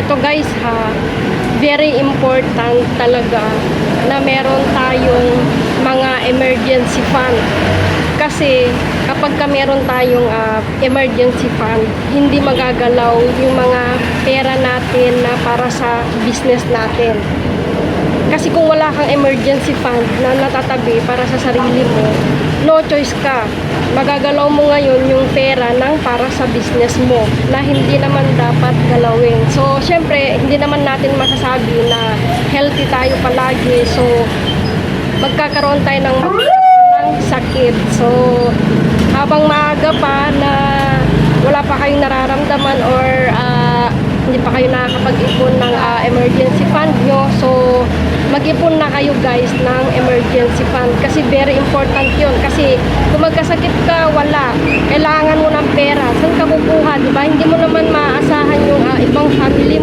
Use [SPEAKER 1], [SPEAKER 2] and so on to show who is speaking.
[SPEAKER 1] eto guys ha, very important talaga na meron tayong mga emergency fund. Kasi kapag ka meron tayong ah, emergency fund, hindi magagalaw yung mga pera natin na para sa business natin. Kasi kung wala kang emergency fund na natatabi para sa sarili mo, no choice ka. Magagalaw mo ngayon yung pera ng para sa business mo na hindi naman dapat galawin. So, syempre, hindi naman natin masasabi na healthy tayo palagi. So, magkakaroon tayo ng, ng sakit. So, habang maaga pa na wala pa kayong nararamdaman or ah, hindi pa kayo nakakapag-ipon ng ah, emergency fund nyo. Mag-ipon na kayo guys ng emergency fund kasi very important yun. Kasi kung magkasakit ka, wala. Kailangan mo ng pera. Saan ka kukuha? Diba? Hindi mo naman maaasahan yung ah, ibang family